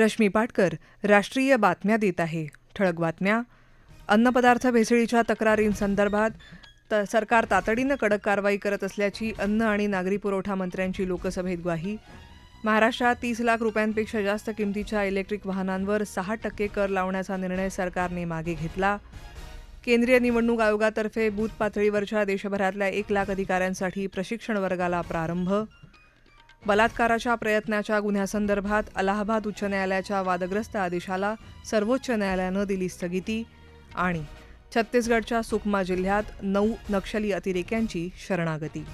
रश्मी पाटकर राष्ट्रीय बातम्या देत आहे. ठळक बातम्या. अन्नपदार्थ भेसळीच्या तक्रारींसंदर्भात त सरकार तातडीनं कडक कारवाई करत असल्याची अन्न आणि नागरी पुरवठा मंत्र्यांची लोकसभेत ग्वाही. महाराष्ट्रात तीस लाख रुपयांपेक्षा जास्त किमतीच्या इलेक्ट्रिक वाहनांवर सहा टक्के कर लावण्याचा निर्णय सरकारने मागे घेतला. केंद्रीय निवडणूक आयोगातर्फे बूथ पातळीवरच्या देशभरातल्या एक लाख अधिकाऱ्यांसाठी प्रशिक्षण वर्गाला प्रारंभ. बलात्काराच्या प्रयत्नाच्या गुन्ह्यासंदर्भात अलाहाबाद उच्च न्यायालयाच्या वादग्रस्त आदेशाला सर्वोच्च न्यायालयानं दिली स्थगिती आणि छत्तीसगडच्या सुकमा जिल्ह्यात नऊ नक्षली अतिरेक्यांची शरणागती.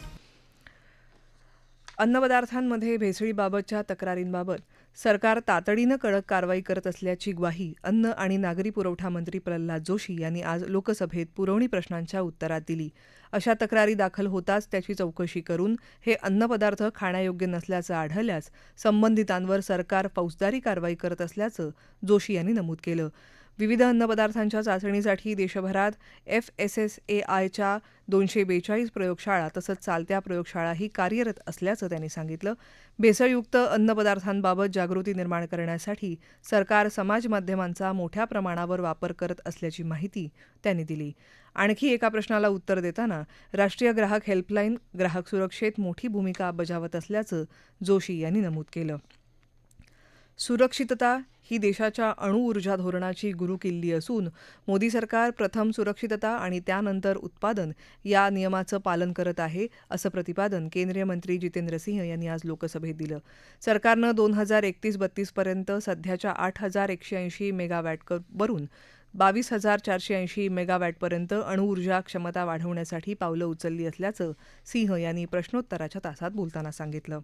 अन्नपदार्थांमध्ये भेसळीबाबतच्या तक्रारींबाबत सरकार तातडीनं कडक कारवाई करत असल्याची ग्वाही अन्न आणि नागरी पुरवठा मंत्री प्रल्हाद जोशी यांनी आज लोकसभेत पुरवणी प्रश्नांच्या उत्तरात दिली. अशा तक्रारी दाखल होताच त्याची चौकशी करून हे अन्नपदार्थ खाण्यायोग्य नसल्याचं आढळल्यास संबंधितांवर सरकार फौजदारी कारवाई करत असल्याचं जोशी यांनी नमूद केलं. विविध अन्नपदार्थांच्या चाचणीसाठी देशभरात एफ एस एस ए आयच्या दोनशे बेचाळीस प्रयोगशाळा तसंच चालत्या प्रयोगशाळाही कार्यरत असल्याचं त्यांनी सांगितलं. भेसळयुक्त अन्नपदार्थांबाबत जागृती निर्माण करण्यासाठी सरकार समाज माध्यमांचा मोठ्या प्रमाणावर वापर करत असल्याची माहिती त्यांनी दिली. आणखी एका प्रश्नाला उत्तर देताना राष्ट्रीय ग्राहक हेल्पलाईन ग्राहक सुरक्षेत मोठी भूमिका बजावत असल्याचं जोशी यांनी नमूद केलं. सुरक्षितता ही देशाच्या अणुऊर्जा धोरणाची गुरुकिल्ली असून मोदी सरकार प्रथम सुरक्षितता आणि त्यानंतर उत्पादन या नियमाचं पालन करत आहे असं प्रतिपादन केंद्रीय मंत्री जितेंद्र सिंह यांनी आज लोकसभेत दिलं. सरकारनं दोन हजार एकतीस बत्तीसपर्यंत सध्याच्या आठ हजार एकशे ऐंशी मेगावॅटवरून बावीस हजार चारशे ऐंशी मेगावॅटपर्यंत अणुऊर्जा क्षमता वाढवण्यासाठी पावलं उचलली असल्याचं सिंह यांनी प्रश्नोत्तराच्या तासात बोलताना सांगितलं.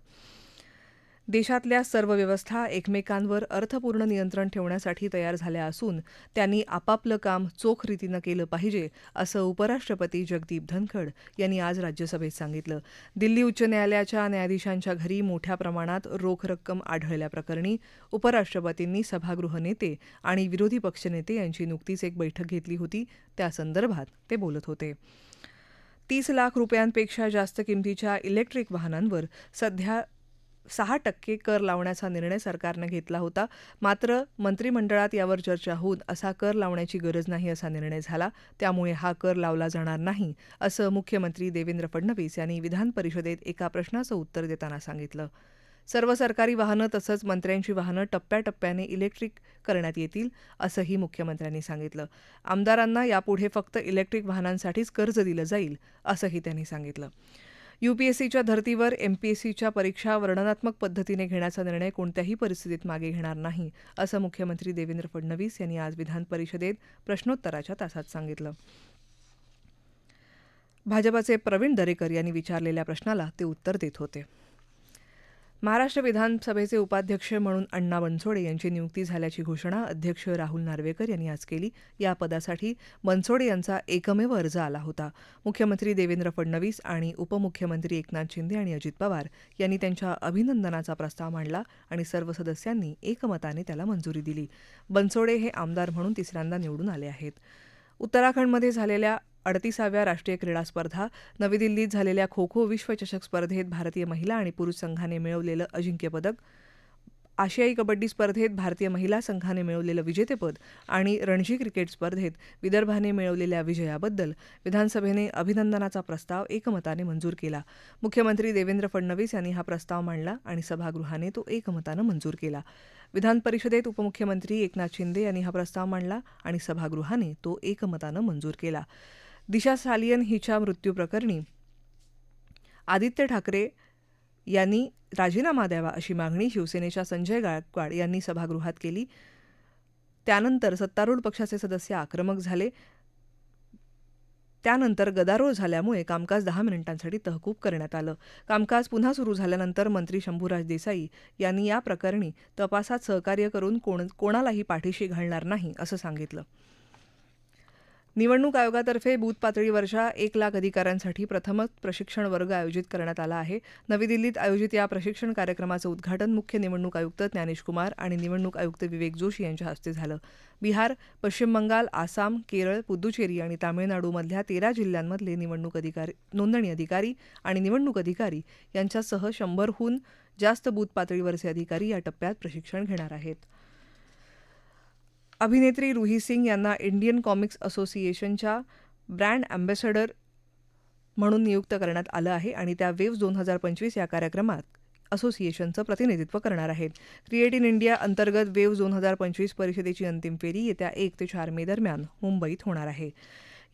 देशातल्या सर्व व्यवस्था एकमेकांवर अर्थपूर्ण नियंत्रण ठेवण्यासाठी तयार झाल्या असून त्यांनी आपापलं काम चोख रीतीनं केलं पाहिजे असं उपराष्ट्रपती जगदीप धनखड यांनी आज राज्यसभेत सांगितलं. दिल्ली उच्च न्यायालयाच्या न्यायाधीशांच्या घरी मोठ्या प्रमाणात रोख रक्कम आढळल्याप्रकरणी उपराष्ट्रपतींनी सभागृह नेते आणि विरोधी पक्षनेते यांची नुकतीच एक बैठक घेतली होती त्यासंदर्भात ते बोलत होते. तीस लाख रुपयांपेक्षा जास्त किमतीच्या इलेक्ट्रिक वाहनांवर सध्या सहा टक्के कर लावण्याचा निर्णय सरकारनं घेतला होता. मात्र मंत्रिमंडळात यावर चर्चा होऊन असा कर लावण्याची गरज नाही असा निर्णय झाला. त्यामुळे हा कर लावला जाणार नाही असं मुख्यमंत्री देवेंद्र फडणवीस यांनी विधान परिषदेत एका प्रश्नाचं उत्तर देताना सांगितलं. सर्व सरकारी वाहनं तसंच मंत्र्यांची वाहनं टप्प्याटप्प्याने इलेक्ट्रिक करण्यात येतील असंही मुख्यमंत्र्यांनी सांगितलं. आमदारांना यापुढे फक्त इलेक्ट्रिक वाहनांसाठीच कर्ज दिलं जाईल असंही त्यांनी सांगितलं. युपीएससीच्या धर्तीवर एमपीएससीच्या परीक्षा वर्णनात्मक पद्धतीने घेण्याचा निर्णय कोणत्याही परिस्थितीत मागे घेणार नाही असं मुख्यमंत्री देवेंद्र फडणवीस यांनी आज विधान परिषदेत प्रश्नोत्तराच्या तासात सांगितलं. भाजपाचे प्रवीण दरेकर यांनी विचारलेल्या प्रश्नाला ते उत्तर देत होते. महाराष्ट्र विधानसभेचे उपाध्यक्ष म्हणून अण्णा बनसोडे यांची नियुक्ती झाल्याची घोषणा अध्यक्ष राहुल नार्वेकर यांनी आज केली. या पदासाठी बनसोडे यांचा एकमेव अर्ज आला होता. मुख्यमंत्री देवेंद्र फडणवीस आणि उपमुख्यमंत्री एकनाथ शिंदे आणि अजित पवार यांनी त्यांच्या अभिनंदनाचा प्रस्ताव मांडला आणि सर्व सदस्यांनी एकमताने त्याला मंजुरी दिली. बनसोडे हे आमदार म्हणून तिसऱ्यांदा निवडून आले आहेत. उत्तराखंडमध्ये झालेल्या अडतीसाव्या राष्ट्रीय क्रीडा स्पर्धा नवी दिल्लीत झालेल्या खो खो विश्वचषक स्पर्धेत भारतीय महिला आणि पुरुष संघाने मिळवलेलं अजिंक्यपदक आशियाई कबड्डी स्पर्धेत भारतीय महिला संघाने मिळवलेलं विजेतेपद आणि रणजी क्रिकेट स्पर्धेत विदर्भाने मिळवलेल्या विजयाबद्दल विधानसभेने अभिनंदनाचा प्रस्ताव एकमताने मंजूर केला. मुख्यमंत्री देवेंद्र फडणवीस यांनी हा प्रस्ताव मांडला आणि सभागृहाने तो एकमतानं मंजूर केला. विधान परिषदेत उपमुख्यमंत्री एकनाथ शिंदे यांनी हा प्रस्ताव मांडला आणि सभागृहाने तो एकमतानं मंजूर केला. दिशा सालियन हिच्या मृत्यूप्रकरणी आदित्य ठाकरे यांनी राजीनामा द्यावा अशी मागणी शिवसेनेच्या संजय गायकवाड यांनी सभागृहात केली. त्यानंतर सत्तारूढ पक्षाचे सदस्य आक्रमक झाले. त्यानंतर गदारोळ झाल्यामुळे कामकाज दहा मिनिटांसाठी तहकूब करण्यात आलं. कामकाज पुन्हा सुरू झाल्यानंतर मंत्री शंभूराज देसाई यांनी या प्रकरणी तपासात सहकार्य करून कोण कोणालाही पाठीशी घालणार नाही असं सांगितलं. निवडणूक आयोगातर्फे बूथ पातळीवरच्या एक लाख अधिकाऱ्यांसाठी प्रथमच प्रशिक्षण वर्ग आयोजित करण्यात आला आहे. नवी दिल्लीत आयोजित या प्रशिक्षण कार्यक्रमाचं उद्घाटन मुख्य निवडणूक आयुक्त ज्ञानेश कुमार आणि निवडणूक आयुक्त विवेक जोशी यांच्या हस्ते झालं. बिहार पश्चिम बंगाल आसाम केरळ पुदुचेरी आणि तामिळनाडूमधल्या तेरा जिल्ह्यांमधले निवडणूक अधिकारी नोंदणी अधिकारी आणि निवडणूक अधिकारी यांच्यासह शंभरहून जास्त बूथ पातळीवरचे अधिकारी या टप्प्यात प्रशिक्षण घेणार आहेत. अभिनेत्री रुही सिंग यांना इंडियन कॉमिक्स असोसिएशनच्या ब्रँड अँबॅसेडर म्हणून नियुक्त करण्यात आलं आहे आणि त्या वेव्स दोन हजार पंचवीस या कार्यक्रमात असोसिएशनचं प्रतिनिधित्व करणार आहेत. क्रिएट इन इंडिया अंतर्गत वेव्स दोन हजार पंचवीस परिषदेची अंतिम फेरी येत्या एक ते चार मे दरम्यान मुंबईत होणार आहे.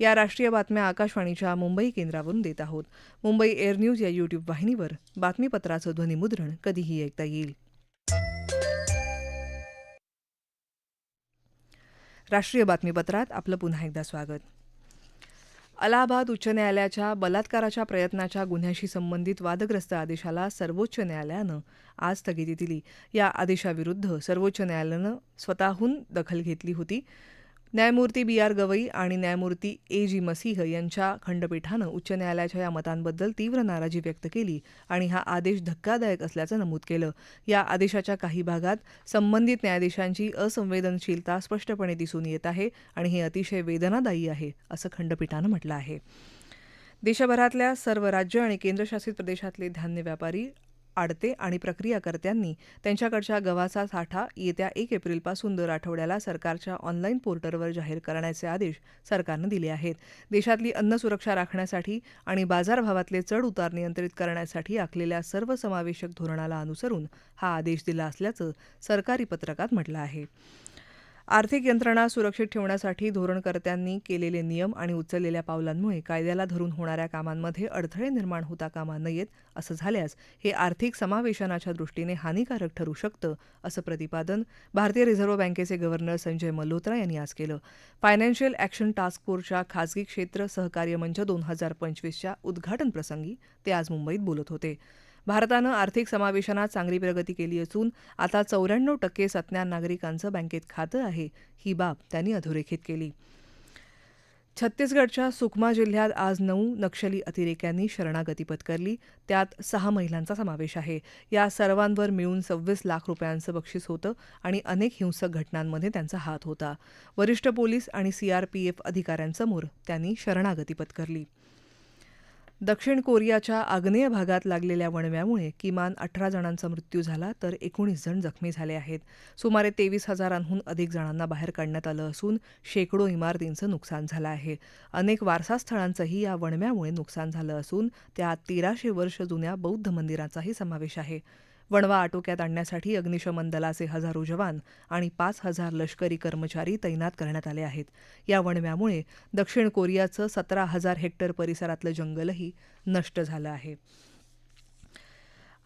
या राष्ट्रीय बातम्या आकाशवाणीच्या मुंबई केंद्रावरून देत आहोत. मुंबई एअर न्यूज या यूट्यूब वाहिनीवर बातमीपत्राचं ध्वनिमुद्रण कधीही ऐकता येईल. राष्ट्रीय बातमीपत्रात आपलं पुन्हा एकदा स्वागत. अलाहाबाद उच्च न्यायालयाच्या बलात्काराच्या प्रयत्नाच्या गुन्ह्याशी संबंधित वादग्रस्त आदेशाला सर्वोच्च न्यायालयानं आज स्थगिती दिली. या आदेशाविरुद्ध सर्वोच्च न्यायालयानं स्वतःहून दखल घेतली होती. न्यायमूर्ती बी आर गवई आणि न्यायमूर्ती ए जी मसीह यांच्या खंडपीठानं उच्च न्यायालयाच्या या मतांबद्दल तीव्र नाराजी व्यक्त केली आणि हा आदेश धक्कादायक असल्याचं नमूद केलं. या आदेशाच्या काही भागात संबंधित न्यायाधीशांची असंवेदनशीलता स्पष्टपणे दिसून येत आहे आणि हे अतिशय वेदनादायी आहे असं खंडपीठानं म्हटलं आहे. देशभरातल्या सर्व राज्य आणि केंद्रशासित प्रदेशातले धान्य व्यापारी आडते आणि प्रक्रियाकर्त्यांनी त्यांच्याकडच्या गव्हाचा साठा येत्या एक एप्रिलपासून दर आठवड्याला सरकारच्या ऑनलाईन पोर्टलवर जाहीर करण्याचे आदेश सरकारनं दिले आहेत. देशातली अन्न सुरक्षा राखण्यासाठी आणि बाजारभावातले चढ उतार नियंत्रित करण्यासाठी आखलेल्या सर्वसमावेशक धोरणाला अनुसरून हा आदेश दिला असल्याचं सरकारी पत्रकात म्हटलं आहे. आर्थिक यंत्रणा सुरक्षित ठेवण्यासाठी धोरणकर्त्यांनी केलेले नियम आणि उचललेल्या पावलांमुळे कायद्याला धरून होणाऱ्या कामांमध्ये अडथळे निर्माण होता कामा नयेत असं झाल्यास हे आर्थिक समावेशनाच्या दृष्टीने हानिकारक ठरू शकतं असं प्रतिपादन भारतीय रिझर्व्ह बँकेचे गव्हर्नर संजय मल्होत्रा यांनी आज केलं. फायनान्शियल ॲक्शन टास्क फोर्सच्या खासगी क्षेत्र सहकार्य मंच दोन हजार पंचवीसच्या उद्घाटन प्रसंगी ते आज मुंबईत बोलत होते. भारतानं आर्थिक समावेशनात चांगली प्रगती केली असून आता चौऱ्याण्णव टक्के सज्ञान नागरिकांचं बँकेत खातं आहे ही बाब त्यांनी अधोरेखित केली. छत्तीसगडच्या सुकमा जिल्ह्यात आज नऊ नक्षली अतिरेक्यांनी शरणागती पत्करली त्यात सहा महिलांचा समावेश आहे. या सर्वांवर मिळून सव्वीस लाख रुपयांचं बक्षीस होतं आणि अनेक हिंसक घटनांमध्ये त्यांचा हात होता. वरिष्ठ पोलीस आणि सीआरपीएफ अधिकाऱ्यांसमोर त्यांनी शरणागती पत्करली. दक्षिण कोरियाच्या आग्नेय भागात लागलेल्या वणव्यामुळे किमान अठरा जणांचा मृत्यू झाला तर एकोणीस जण जखमी झाले आहेत. सुमारे तेवीस हजारांहून अधिक जणांना बाहेर काढण्यात आलं असून शेकडो इमारतींचं नुकसान झालं आहे. अनेक वारसास्थळांचंही या वणव्यामुळे नुकसान झालं असून त्यात तेराशे वर्ष जुन्या बौद्ध मंदिराचाही समावेश आहे. वणवा आटोक्यात आणण्यासाठी अग्निशमन दलाचे हजारो जवान आणि पाच हजार लष्करी कर्मचारी तैनात करण्यात आले आहेत. या वणव्यामुळे दक्षिण कोरियाचं सतरा हजार हेक्टर परिसरातलं जंगलही नष्ट झालं आहे.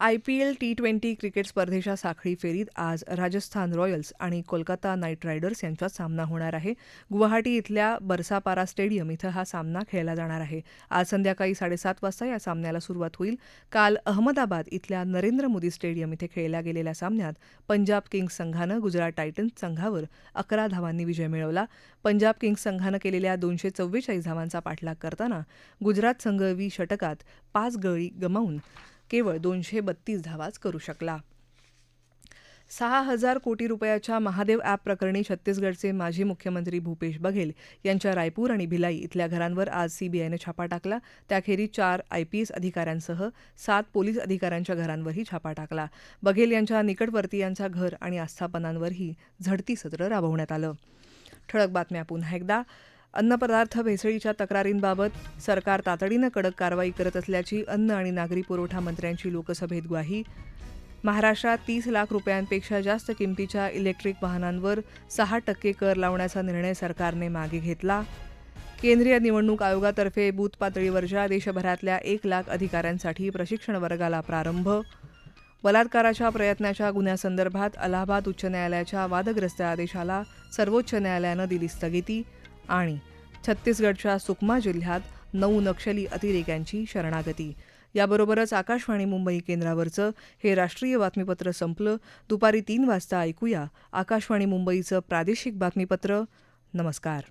I P L T twenty cricket स्पर्धेच्या साखळी फेरीत आज राजस्थान रॉयल्स आणि कोलकाता नाईट रायडर्स यांच्यात सामना होणार आहे. गुवाहाटी इथल्या बरसापारा स्टेडियम इथं हा सामना खेळला जाणार आहे. आज संध्याकाळी साडेसात वाजता या सामन्याला सुरुवात होईल. काल अहमदाबाद इथल्या नरेंद्र मोदी स्टेडियम इथे खेळल्या गेलेल्या सामन्यात पंजाब किंग्स संघानं गुजरात टायटन्स संघावर अकरा धावांनी विजय मिळवला. पंजाब किंग्स संघानं केलेल्या दोनशे चव्वेचाळीस धावांचा पाठलाग करताना गुजरात संघ वी षटकात पाच गळी गमावून केवळ दोनशे बत्तीस धावाच करू शकला. सहा हजार कोटी रुपयाच्या महादेव ॲप प्रकरणी छत्तीसगडचे माजी मुख्यमंत्री भूपेश बघेल यांच्या रायपूर आणि भिलाई इथल्या घरांवर आज सीबीआयनं छापा टाकला. त्याखेरीज चार आयपीएस अधिकाऱ्यांसह सात पोलीस अधिकाऱ्यांच्या घरांवरही छापा टाकला. बघेल यांच्या निकटवर्तीयांचा घर आणि आस्थापनांवरही झडती सत्र राबवण्यात आलं. ठळक बातम्या पुन्हा एकदा. अन्नपदार्थ भेसळीच्या तक्रारींबाबत सरकार तातडीनं कडक कारवाई करत असल्याची अन्न आणि नागरी पुरवठा मंत्र्यांची लोकसभेत ग्वाही. महाराष्ट्रात तीस लाख रुपयांपेक्षा जास्त किमतीच्या इलेक्ट्रिक वाहनांवर सहा टक्के कर लावण्याचा निर्णय सरकारने मागे घेतला. केंद्रीय निवडणूक आयोगातर्फे बूथ पातळीवरच्या देशभरातल्या एक लाख अधिकाऱ्यांसाठी प्रशिक्षण वर्गाला प्रारंभ. बलात्काराच्या प्रयत्नाच्या गुन्ह्यासंदर्भात अलाहाबाद उच्च न्यायालयाच्या वादग्रस्त आदेशाला सर्वोच्च न्यायालयानं दिली स्थगिती. आणि छत्तीसगडच्या सुकमा जिल्ह्यात नऊ नक्षली अतिरेक्यांची शरणागती. याबरोबरच आकाशवाणी मुंबई केंद्रावरचं हे राष्ट्रीय बातमीपत्र संपलं. दुपारी तीन वाजता ऐकूया आकाशवाणी मुंबईचं प्रादेशिक बातमीपत्र. नमस्कार.